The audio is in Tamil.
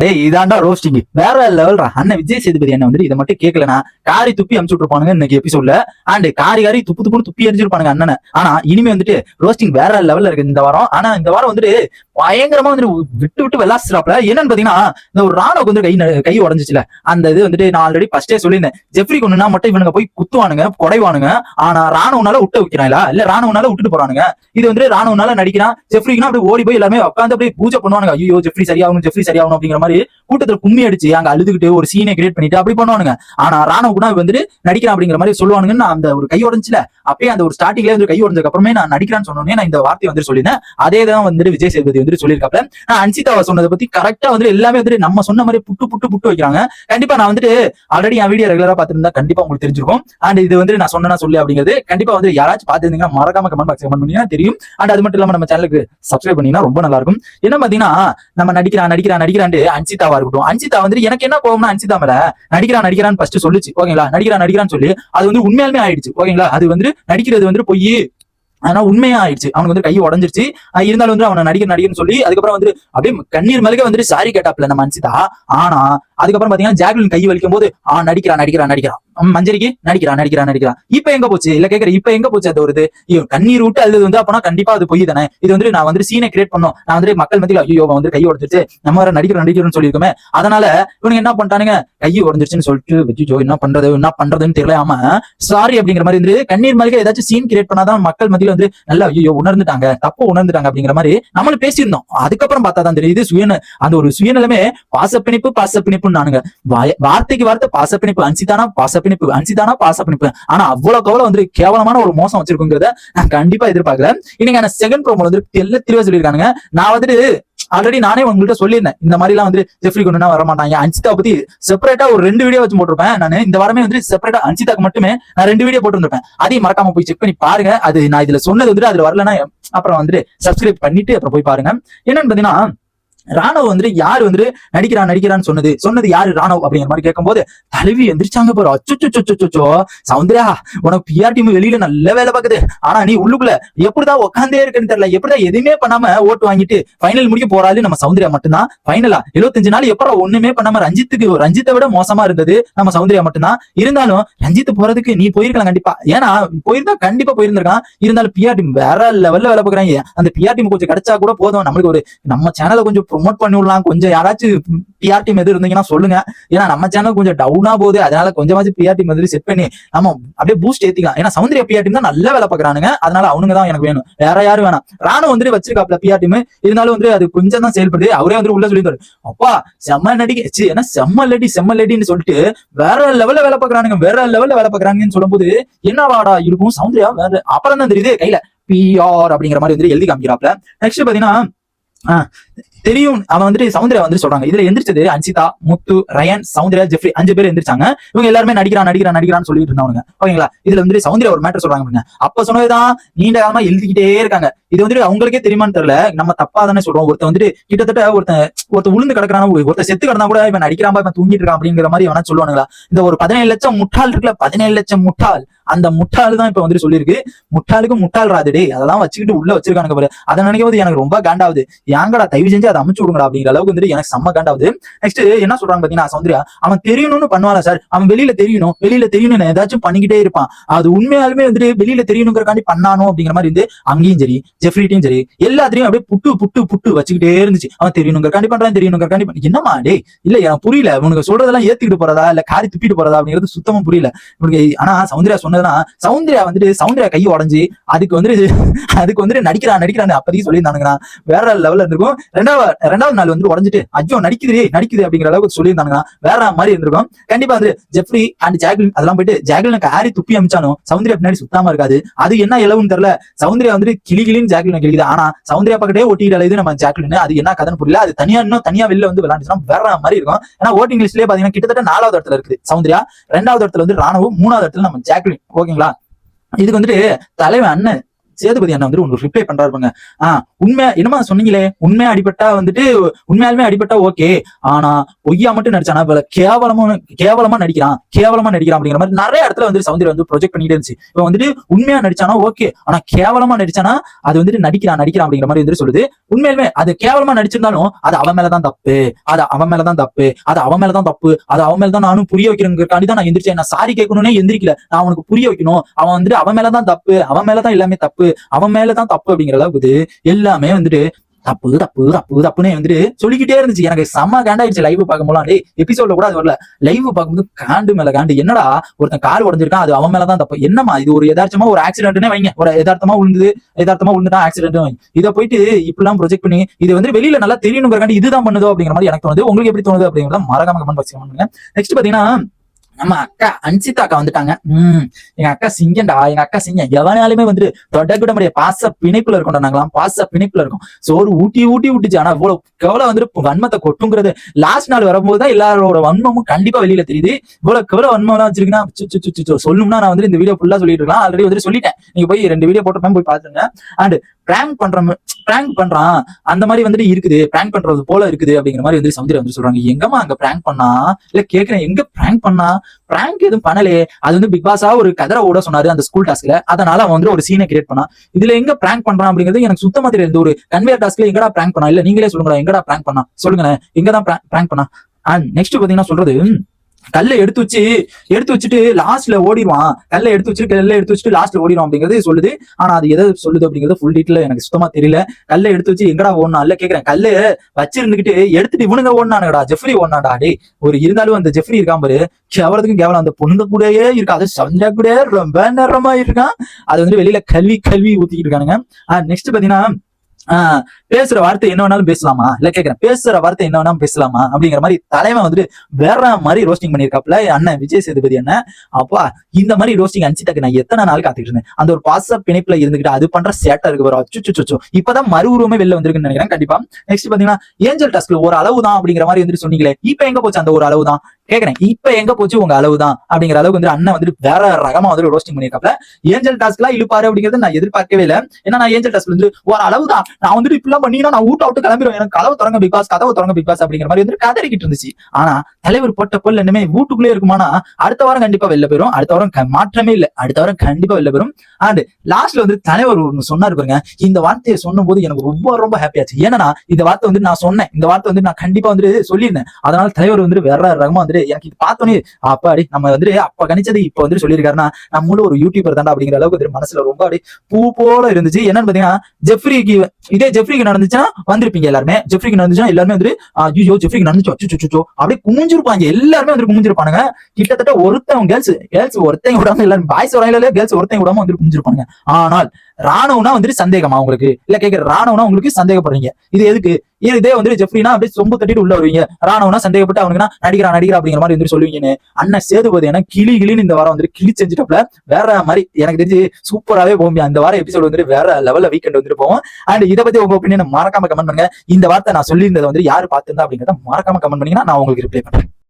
டேய் இதாண்டா ரோஸ்டிங் வேற லெவல்ரா அண்ணன் விஜய் சேதுபதி என்ன வந்துட்டு இதை மட்டும் கேட்கலனா காரி துப்பி அமுச்சு விட்டுருப்பானுங்க இன்னைக்கு எபிசோட்ல அண்ட் காரி காரி துப்பு துப்புன்னு துப்பி எரிஞ்சிருப்பானுங்க அண்ணனை. ஆனா இனிமே வந்துட்டு ரோஸ்டிங் வேற லெவல்ல இருக்கு இந்த வாரம். ஆனா இந்த வாரம் வந்துட்டு பயங்கரமா வந்துட்டு விட்டு விட்டு வெளாசுறாப்ல என்னன்னு பாத்தீங்கன்னா இந்த ஒரு ராணுவக்கு வந்து கை ந- கை உடஞ்சிச்சுல. அந்த இது வந்துட்டு நான் ஆல்ரெடி ஃபர்ஸ்டே சொல்லியிருந்தேன். ஜெஃப்ரி கொண்டுனா மட்டும் இவனுங்க போய் குத்துவானுங்க குடைவானுங்க. ஆனா ராணுவனால விட்டு வைக்கிறாங்களா இல்ல ராணுவனால விட்டுட்டு போறானுங்க. இது வந்து ராணுவனால நடிக்கிறான் ஜெஃப்ரிக்குனா அப்படியே ஓடி போய் எல்லாமே உட்காந்து அப்படியே பூஜை பண்ணுவானுங்க. ஐயோ ஜெஃப்ரி சரியாகணும் ஜெஃப்ரி சரியாகணும் அப்படிங்கிற மாதிரி கூட்டத்துல கும்மி அடிச்சு அங்க அழுதுகிட்டு ஒரு சீனை கிரியேட் பண்ணிட்டு அப்படி பண்ணுவானுங்க. ஆனா ராணுவ வந்துட்டு நடிக்கிறான் அப்படிங்கிற மாதிரி சொல்லுவானுங்கன்னு நான் அந்த ஒரு கை உடஞ்சில. அப்பயே அந்த ஒரு ஸ்டார்டிங்ல வந்து கை உடஞ்சதுக்கு அப்புறமே நான் நடிக்கிறான்னு சொன்னோன்னே நான் இந்த வார்த்தையை வந்து சொல்லியிருந்தேன். அதே தான் வந்துட்டு விஜய் சேதுபதி வந்துட்டு சொல்லியிருக்காப்ல. நான் அன்சிதாவை சொன்னதை பத்தி கரெக்டா வந்துட்டு எல்லாமே வந்துட்டு நம்ம சொன்ன மாதிரி புட்டு புட்டு புட்டு வைக்கிறாங்க. கண்டிப்பா நான் வந்துட்டு ஆல்ரெடி என் வீடியோ ரெகுலரா பாத்துருந்தா கண்டிப்பா உங்களுக்கு தெரிஞ்சிருக்கும். அண்ட் இது வந்து நான் சொன்னா சொல்லி அப்படிங்கிறது கண்டிப்பா வந்து யாராச்சும் பாத்துருந்தீங்கன்னா மறக்காம கமெண்ட் பாக்ஸ் கமெண்ட் பண்ணீங்கன்னா தெரியும். அண்ட் அது மட்டும் இல்லாம நம்ம சேனலுக்கு சப்ஸ்கிரைப் பண்ணீங்கன்னா ரொம்ப நல்லா இருக்கும். என்ன பாத்தீங்கன்னா நம்ம நடிக்கிறான் நடிக்கிறான் நடிக்கிறான்ட்டு அன்சிதாவா இருக்கட்டும். அன்சிதா வந்து எனக்கு என்ன கோவம்னா அன்சிதா மேல நடிக்கிறான் நடிக்கிறான்னு ஃபர்ஸ்ட் சொல்லுச்சு. ஓகேங்களா? நடிக்கிறான் நடிக்கிறான்னு சொல்லி அது வந்து உண்மையாலுமே ஆயிடுச்சு. ஓகேங்களா? அது வந்து நடிக்கிறது வந்து பொய் ஆனா உண்மையா ஆயிடுச்சு அவனுக்கு வந்து கை உடஞ்சிருச்சு. இருந்தாலும் வந்து அவனை நடிகர் நடிகர்னு சொல்லி அதுக்கப்புறம் வந்து அப்படியே கண்ணீர் மல்க வந்துட்டு சாரி கேட்டாப்ல நம்ம அன்சிதா. ஆனா அதுக்கப்புறம் பாத்தீங்கன்னா ஜாக்லின் கை வலிக்கும் போது ஆ நடிக்கிறான் நடிக்கிறான் நடிக்கிறான். மஞ்சரிக்கு நடிக்கிறா நடிக்கிறா நடிக்கிறா. இப்ப எங்க போச்சு? இல்ல கேக்குற இப்ப எங்க போச்சு அது ஒரு இது? ஐயோ, கண்ணீர் விட்டு அழுது வந்து அப்பனா கண்டிப்பா அது பொய் தானே? இது வந்து நான் வந்து சீனை கிரியேட் பண்ணோம். நான் வந்து மக்கள் மத்தியில் ஐயோ வந்து கை உடஞ்சிருச்சு நம்ம வேற நடிக்கிறோம் நடிக்கிறோம்னு சொல்லியிருக்கோமே. அதனால இவனுங்க என்ன பண்ணிட்டானுங்க? கை உடஞ்சிருச்சுன்னு சொல்லிட்டு வச்சுச்சோ என்ன பண்றது என்ன பண்றதுன்னு தெரியலாம சாரி அப்படிங்கிற மாதிரி இருந்து கண்ணீர் மாதிரி ஏதாச்சும் சீன் கிரியேட் பண்ணாதான் மக்கள் மத்தியில் வந்து நல்லா ஐயோ உணர்ந்துட்டாங்க தப்பு உணர்ந்துட்டாங்க அப்படிங்கிற மாதிரி நம்மளும் பேசியிருந்தோம். அதுக்கப்புறம் பார்த்தா தான் தெரியுது சுயன அந்த ஒரு சுயநலமே பாசப்பிணிப்பு பாசப்பிணிப்புன்னு நானுங்க வார்த்தைக்கு வார்த்தை பாசப்பிணிப்பு. அன்சிதானா பாசப்பிணிப்பு அன்சிதானா பிணைப்பு ஆனா அவ்வளவு அவ்வளவு வந்து கேவலமான ஒரு மோசம் வச்சிருக்குங்கிறத நான் கண்டிப்பா எதிர்பார்க்கல. இன்னைக்கான செகண்ட் ப்ரோமோ வந்து தெல்ல தெளிவா சொல்லியிருக்காங்க நான் வந்துட்டு ஆல்ரெடி நானே உங்கள்கிட்ட சொல்லியிருந்தேன். இந்த மாதிரி எல்லாம் வந்து ஜெஃப்ரி கொண்டுனா வர மாட்டாங்க அன்சிதா பத்தி செப்பரேட்டா ஒரு ரெண்டு வீடியோ வச்சு போட்டிருப்பேன் நான். இந்த வாரமே வந்து செப்பரேட்டா அன்சிதாக்கு மட்டுமே நான் ரெண்டு வீடியோ போட்டுருப்பேன் அதையும் மறக்காம போய் செக் பண்ணி பாருங்க. அது நான் இதுல சொன்னது வந்துட்டு அதுல வரலன்னா அப்புறம் வந்துட்டு சப்ஸ்கிரைப் பண்ணிட்டு அப்புறம் போய் பாருங்க. என்னன்னு பாத்தீங்கன்னா ராணுவ வந்துட்டு யாரு வந்துட்டு நடிக்கிறான் நடிக்கிறான்னு சொன்னது சொன்னது யாரு? ராணுவ அப்படிங்கிற மாதிரி கேட்கும்போது தலைவி எந்திரிச்சாங்க பாரு. அச்சோ சவுந்தர்யா உனக்கு பிஆர் டீம் வெளியில நல்ல வேலை பாக்குது. ஆனா நீ உள்ளுக்குள்ள எப்படிதான் உட்காந்தே இருக்குன்னு தெரியல. எப்படிதான் எதுவுமே பண்ணாம ஓட்டு வாங்கிட்டு ஃபைனல் முடிக்க போறாரு நம்ம சவுந்தர்யா மட்டும்தான். ஃபைனலா 75 நாள் எப்பறம் ஒண்ணுமே பண்ணாம ரஞ்சித்துக்கு ரஞ்சித்தை விட மோசமா இருந்தது நம்ம சௌந்தர்யா மட்டும்தான். இருந்தாலும் ரஞ்சித் போறதுக்கு நீ போயிருக்கலாம் கண்டிப்பா. ஏன்னா போயிருந்தா கண்டிப்பா போயிருந்திருக்கான் இருந்தாலும் பிஆர் டீம் வேற லெவல்ல வேலை பாக்குறாங்க அந்த பிஆர் டீம் கொஞ்சம் கிடைச்சா கூட போதும். நம்மளுக்கு ஒரு நம்ம சேனலை கொஞ்சம் ப்ரொமோட் பண்ணி விடலாம் கொஞ்சம் யாராச்சும் பிஆர் டீம் எது இருந்தீங்கன்னா சொல்லுங்க. ஏன்னா நம்ம சேனல் கொஞ்சம் டவுனா போகுது. அதனால கொஞ்சமாச்சும் பிஆர் டீம் மாதிரி செட் பண்ணி நம்ம அப்படியே பூஸ்ட் ஏத்திக்கலாம். ஏன்னா சௌந்தரிய பிஆர் டீம் தான் நல்ல வேலை பாக்குறானுங்க அதனால அவனுங்க தான் எனக்கு வேணும். வேற யாரும் வேணாம். ராணுவ வந்துட்டு வச்சிருக்காப்ல பிஆர் டீம் இருந்தாலும் வந்து அது கொஞ்சம் தான் செயல்படுது. அவரே வந்து உள்ள சொல்லியிருந்தாரு அப்பா செம்ம நடிகை. ஏன்னா செம்ம லடி செம்ம லடின்னு சொல்லிட்டு வேற லெவல்ல வேலை பாக்குறானுங்க வேற லெவல்ல வேலை பாக்குறாங்கன்னு சொல்லும்போது என்னவாடா இருக்கும்? சௌந்தர்யா வேற அப்புறம் தான் தெரியுது. கையில பிஆர் அப்படிங்கிற மாதிரி வந்து எழுதி காமிக்கிறாப்ல. நெக்ஸ்ட் பாத்தீங்கன்னா ஆஹ், தெரியும். அவன் வந்துட்டு சவுந்தர்யா வந்து சொல்றாங்க. இதுல எந்திரிச்சது அன்சிதா முத்து ரயன் சவுந்தர்யா ஜெஃப்ரி அஞ்சு பேர் எந்திரிச்சாங்க. இவங்க எல்லாருமே நடிக்கிறான் நடிக்கிறான் நடிக்கிறான்னு சொல்லிட்டு இருந்தாங்க ஓகேங்களா? இதுல வந்து சவுந்தர்யா ஒரு மேட்டர் சொல்றாங்க அப்ப சொன்னதுதான் நீண்ட காலமா எழுதிக்கிட்டே இருக்காங்க. இது வந்துட்டு அவங்களுக்கே தெரியுமான்னு தெரியல. நம்ம தப்பா தானே சொல்றோம். ஒருத்தன் வந்துட்டு கிட்டத்தட்ட ஒருத்தன் ஒருத்த உளுந்து கிடக்குறான் ஒருத்த செத்து கிடந்தா கூட இவன் நடிக்கிறான் இவன் தூங்கிட்டு இருக்கான் அப்படிங்கிற மாதிரி வேணா சொல்லுவானுங்களா? இந்த ஒரு பதினேழு லட்சம் முட்டாள் இருக்குல்ல பதினேழு லட்சம் முட்டாள். அந்த முட்டாள் தான் இப்ப வந்துட்டு சொல்லியிருக்கு. முட்டாளுக்கு முட்டாள் ராதுடே அதெல்லாம் வச்சுக்கிட்டு உள்ள வச்சிருக்கானுங்க பாரு. அதை நினைக்கும் போது எனக்கு ரொம்ப காண்டாவது ஏங்கடா தயவு செஞ்சு அதை அமைச்சு விடுங்கடா அப்படிங்கிற அளவுக்கு வந்துட்டு எனக்கு செம்ம காண்டாவுது நெக்ஸ்ட் என்ன சொல்றாங்க பாத்தீங்கன்னா சௌந்தர்யா அவன் தெரியணும்னு பண்ணுவானா சார் அவன் வெளியில தெரியணும் வெளியில தெரியணும்னு ஏதாச்சும் பண்ணிக்கிட்டே இருப்பான். அது உண்மையாலுமே வந்துட்டு வெளியில தெரியணுங்கிறக்காண்டி பண்ணானோ அப்படிங்கிற மாதிரி இருந்து அங்கேயும் சரி ஜெஃப்ரிட்டையும் சரி எல்லாத்திலையும் அப்படியே புட்டு புட்டு புட்டு வச்சுக்கிட்டே இருந்துச்சு. அவன் தெரியணுங்கிறக்காண்டி பண்றான் தெரியணுங்கிறக்காண்டி என்னமா டே இல்ல எனக்கு புரியல. உனக்கு சொல்றதெல்லாம் ஏத்துக்கிட்டு போறதா இல்ல காரி துப்பிட்டு போறதா அப்படிங்கிறது சுத்தமா புரியல. உனக்கு ஆனா சௌந்தர்யா சொன்னதுன்னா சௌந்தர்யா வந்துட்டு சௌந்தர்யா கை உடஞ்சி அதுக்கு வந்துட்டு அதுக்கு வந்துட்டு நடிக்கிறான் நடிக்கிறான்னு அப்பதைக்கு சொல்லியிருந்தானுங்க வேற லெவல்ல இருந்திருக்கும். ரெண்டாவது ரெண்டாவது நாள் வந்து உடஞ்சிட்டு ஐயோ நடிக்குது நடிக்குது அப்படிங்கிற அளவுக்கு சொல்லியிருந்தாங்கன்னா வேற மாதிரி இருந்திருக்கும். கண்டிப்பா வந்து ஜெஃப்ரி அண்ட் ஜாக்லின் அதெல்லாம் போயிட்டு ஜாக்லினுக்கு ஆரி துப்பி அமிச்சாலும் சௌந்தர்யா பின்னாடி சுத்தாம இருக்காது. அது என்ன இலவுன்னு தெரியல. சௌந்தர்யா வந்து கிளி கிளின்னு ஜாக்லின் கிளிக்குது. ஆனா சௌந்தர்யா பக்கத்தே ஒட்டிட்டு அலையுது நம்ம ஜாக்லின் அது என்ன கதைன்னு புரியல. அது தனியா இன்னும் தனியா வெளில வந்து விளையாண்டுச்சுன்னா வேற மாதிரி இருக்கும். ஏன்னா ஓட்டிங் லிஸ்ட்லயே பாத்தீங்கன்னா கிட்டத்தட்ட நாலாவது இடத்துல இருக்குது சௌந்தர்யா. ரெண்டாவது இடத்துல வந்து ராணுவம். மூணாவது இடத்துல நம்ம ஜாக்லின் ஓகேங்களா இதுக்கு வந்துட்டு தலைவன் அண்ணன் சேதுபதி அண்ணன் வந்து உங்களுக்கு ரிப்ளை பண்றாரு பாருங்க. ஆஹ் உண்மை என்னமா சொன்னீங்களே? உண்மை அடிபட்டா வந்துட்டு உண்மையாலுமே அடிபட்டா ஓகே ஆனா பொய்யா மட்டும் நடிச்சானா? இவ்வளவு கேவலமா கேவலமா நடிக்கிறான். கேவலமா நடிக்கிறான் அப்படிங்கிற மாதிரி நிறைய இடத்துல வந்து சௌந்தர்யா வந்து ப்ரொஜெக்ட் பண்ணிட்டு இருந்துச்சு. இவன் வந்துட்டு உண்மையா நடிச்சானா? ஓகே ஆனா கேவலமா நடிச்சானா? அது வந்துட்டு நடிக்கிறான் நடிக்கிறான் அப்படிங்கிற மாதிரி வந்து சொல்லுது. உண்மையிலுமே அது கேவலமா நடிச்சிருந்தாலும் அது அவன் மேலதான் தப்பு. அது அவன் மேலதான் தப்பு. அது அவன் மேலதான் தப்பு. அது அவன் மேலதான் நானும் புரிய வைக்கிறேங்கிறக்காண்டி தான் நான் எந்திரிச்சேன். நான் சாரி கேட்கணும்னே எந்திரிக்கல. நான் அவனுக்கு புரிய வைக்கணும். அவன் வந்துட்டு அவன் மேலதான் தப்பு. அவன் மேலதான் எல்லாமே தப்பு. அவன் மேலதான் தப்பு அப்படிங்கிற அளவுக்கு எல்லாமே வந்துட்டு தப்பு தப்பு தப்பு தப்புன்னு வந்துட்டு சொல்லிக்கிட்டே இருந்துச்சு. எனக்கு செம்ம காண்டாயிடுச்சு லைவ் பார்க்கும்போது டே எபிசோட்ல கூட அது வரல. லைவ் பார்க்கும்போது காண்டு மேல காண்டு. என்னடா ஒருத்தன் கார் உடஞ்சிருக்கான் அது அவன் மேலதான் தப்பு. என்னமா இது ஒரு யதார்த்தமா ஒரு ஆக்சிடென்ட்னே வைங்க. ஒரு யதார்த்தமா உழுந்து யதார்த்தமா உழுந்துட்டா ஆக்சிடென்ட் வைங்க. இதை போயிட்டு இப்படிலாம் ப்ரொஜெக்ட் பண்ணி இது வந்து வெளியில நல்லா தெரியணுங்கிறக்காண்டி இதுதான் பண்ணுதோ அப்படிங்கிற மாதிரி எனக்கு தோணுது. உங்களுக்கு எப்படி தோணுது அப்படிங்கிறத மறக்காம கமெண்ட் பாக்ஸ் பண்ணுங்க. நெக்ஸ்ட் பாத்தீங்கன்னா நம்ம அக்கா அன்சிதா அக்கா வந்துட்டாங்க. உம் எங்க அக்கா சிங்கண்டா எங்க அக்கா சிங்கம். எவனாலுமே வந்துட்டு தொடக்கூட முடியாது பாச பிணைப்புல இருக்கோம் நாங்களாம். பாச பிணைப்புல இருக்கோம். சோறு ஊட்டி ஊட்டி விட்டுச்சு ஆனா இவ்வளவு கவலை வந்துட்டு வன்மத்தை கொட்டுங்கிறது லாஸ்ட் நாள் வரும்போது தான் எல்லாரோட வன்மமும் கண்டிப்பா வெளியில தெரியுது. இவ்வளவு கவலை வன்மம் வச்சிருக்கீங்கன்னா சு, சொல்லணும்னா நான் வந்து இந்த வீடியோ ஃபுல்லா சொல்லிட்டு இருக்கலாம் ஆல்ரெடி வந்து சொல்லிட்டேன். நீங்க போய் ரெண்டு வீடியோ போட்டு போய் பாத்துருங்க அண்ட் பிராங்க் பண்ற பிராங்க் பண்றான். அந்த மாதிரி வந்துட்டு இருக்குது. பிராங்க் பண்றது போல இருக்குது அப்படிங்கிற மாதிரி வந்து சமுதிரம் வந்து சொல்றாங்க. எங்கம்மா அங்க பிராங்க் பண்ணா? இல்ல கேக்குறேன் எங்க பிராங்க் பண்ணா? பிராங்க் எதுவும் பண்ணலையே. அது வந்து பிக் பாஸா ஒரு கதரை ஓட சொன்னாரு அந்த ஸ்கூல் டாஸ்க்ல அதனால அவன் வந்து ஒரு சீனை கிரியேட் பண்ணா இதுல எங்க பிராங்க் பண்றான் அப்படிங்கிறது எனக்கு சுத்தமா தெரியாது ஒரு கன்வேர் டாஸ்க்ல எங்கடா பிராங்க் பண்ணா? இல்ல நீங்களே சொல்லுங்களா எங்கடா பிராங்க் பண்ணா? சொல்லுங்க எங்கதான் பிராங்க் பண்ணா? அண்ட் நெக்ஸ்ட் பாத்தீங்கன்னா சொல்றது கல்லை எடுத்து வச்சு எடுத்து வச்சுட்டு லாஸ்ட்ல ஓடிடுவான். கல்லை எடுத்து வச்சுட்டு கல்லை எடுத்து வச்சுட்டு லாஸ்ட்ல ஓடிடுவான் அப்படிங்கிறது சொல்லுது. ஆனா அது எதை சொல்லுது அப்படிங்கிறது ஃபுல் டீட்டெயில் எனக்கு சுத்தமா தெரியல. கல்லை எடுத்து வச்சு எங்கடா ஓடனா இல்ல கேக்குறேன். கல்லை வச்சிருந்துகிட்டு எடுத்துட்டு இவனுங்க ஓடினானுடா ஜெஃப்ரி ஓடினாடா டே ஒரு இருந்தாலும் அந்த ஜெஃப்ரி இருக்கான் பாரு. கேவலத்துக்கும் கேவலம். அந்த பொண்ணுங்க கூடயே இருக்கா. அது சந்தியா கூட ரொம்ப நேரமா இருக்கான். அது வந்து வெளியில கல்வி கல்வி ஊத்திக்கிட்டு இருக்கானுங்க. நெக்ஸ்ட் பாத்தீங்கன்னா பேசுற வார்த்தை என்ன வேணாலும் பேசலாமா? இல்ல கேக்குறேன். பேசுற வார்த்தை என்ன வேணாலும் பேசலாமா? அப்படிங்கிற மாதிரி தலைவன் வந்துட்டு வேற மாதிரி ரோஸ்டிங் பண்ணிருக்காப்ல அண்ணன் விஜய் சேதுபதி அண்ணன் அப்பா இந்த மாதிரி ரோஸ்டிங் அனுப்பிச்சிட்டாக்கு நான் எத்தனை நாள் காத்துக்கிட்டு இருந்தேன். அந்த ஒரு பாச பிணைப்புல இருந்துகிட்டு அது பண்ற சேட்டா இருக்கு வரும் அச்சு சுச்சு இப்பதான் மறு உருவமே வெளில வந்திருக்குன்னு நினைக்கிறேன். கண்டிப்பா. நெக்ஸ்ட் பாத்தீங்கன்னா ஏஞ்சல் டாஸ்க்ல ஒரு அளவு தான் அப்படிங்கிற மாதிரி வந்துட்டு சொன்னீங்களே. இப்ப எங்க போச்சு அந்த ஒரு அளவு தான் கேக்குறேன். இப்ப எங்க போச்சு? உங்க அளவு தான் அப்படிங்கிற அளவுக்கு வந்து அண்ணன் வந்துட்டு வேற ரகமா வந்து ரோஸ்டிங் பண்ணிருக்காப்ல ஏஞ்சல் டாஸ்க்லாம் இழுப்பாரு அப்படிங்கறது நான் எதிர்பார்க்கவே இல்லை. ஏன்னா நான் ஏஞ்சல் டாஸ்க் வந்து ஒரு அளவு தான் நான் வந்துட்டு இப்படிலாம் பண்ணினா நான் ஊட்ட விட்டு கிளம்பிடுவேன். எனக்கு கதவை தொடங்க பிக் பாஸ் கதவை தொடங்க பிக் பாஸ் அப்படிங்கிற மாதிரி வந்து கதறிக்கிட்டு இருந்துச்சு. ஆனா தலைவர் போட்ட பொருள் என்னமே வீட்டுக்குள்ளே இருக்குமானா அடுத்த வாரம் கண்டிப்பா வெளில போயிரும். அடுத்த வாரம் மாற்றமே இல்லை. அடுத்த வாரம் கண்டிப்பா வெளில போயிரும். அண்ட் லாஸ்ட்ல வந்து தலைவர் சொன்னாரு பாருங்க. இந்த வார்த்தையை சொன்னும் போது எனக்கு ரொம்ப ரொம்ப ஹாப்பியாச்சு ஏன்னா இந்த வார்த்தை வந்து நான் சொன்னேன். இந்த வார்த்தை வந்து நான் கண்டிப்பா வந்து சொல்லியிருந்தேன். அதனால தலைவர் வந்து வேற ரகமா வந்து எனக்கு இது பார்த்தோன்னே அப்பாடி நம்ம வந்து அப்ப கணிச்சது இப்ப வந்து சொல்லியிருக்காருன்னா நம்மளும் ஒரு யூடியூபர் தாண்டா அப்படிங்கிற அளவுக்கு மனசுல ரொம்ப அப்படி பூ போல இருந்துச்சு. என்னன்னு பாத்தீங்கன்னா ஜெஃப்ரிக்கு இதே ஜெஃப்ரிக்கு நடந்துச்சுன்னா வந்திருப்பீங்க எல்லாருமே. ஜெஃப்ரிக்கு நடந்துச்சுன்னா எல்லாருமே வந்து ஐயோ ஜெஃப்ரிக்கு நடந்துச்சு? அச்சு அப்படியே குமிஞ்சிருப்பாங்க. எல்லாருமே வந்து குமிஞ்சிருப்பானுங்க. கிட்டத்தட்ட ஒருத்தவங்க கேர்ள்ஸ் கேர்ள்ஸ் ஒருத்தங்க விடாம எல்லாரும் பாய்ஸ் வரையில கேர்ள்ஸ் ஒருத்தங்க விடாம வந்து குமிஞ்சிருப்பாங்க ஆனால் ராணுவனா வந்துட்டு சந்தேகமா உங்களுக்கு? இல்ல கேக்குற ராணுவனா உங்களுக்கு சந்தேகப்படுறீங்க. இது எதுக்கு? இது இதே வந்து ஜெஃப்ரினா அப்படியே சொம்பு தட்டிட்டு உள்ள வருவீங்க. ராணுவனா சந்தேகப்பட்டு அவனுக்கு நடிகரா நடிக்கிறா அப்படிங்கிற மாதிரி வந்து சொல்லுவீங்கன்னு. அண்ணன் சேதுபதி ஏன்னா கிளி கிளின்னு இந்த வாரம் வந்துட்டு கிளி செஞ்சுட்டப்பல. வேற மாதிரி எனக்கு தெரிஞ்சு சூப்பராவே போகும். அந்த வாரம் எபிசோடு வந்துட்டு வேற லெவல்ல வீக்கெண்ட் வந்துட்டு போவோம் அண்ட் இதை பத்தி உங்க ஒப்பீனியன் மறக்காம கமெண்ட் பண்ணுங்க. இந்த வார்த்தை நான் சொல்லியிருந்ததை வந்து யாரு பார்த்துருந்தா அப்படிங்கறத மறக்காம கமெண்ட் பண்ணீங்கன்னா நான் உங்களுக்கு ரிப்ளை பண்றேன்.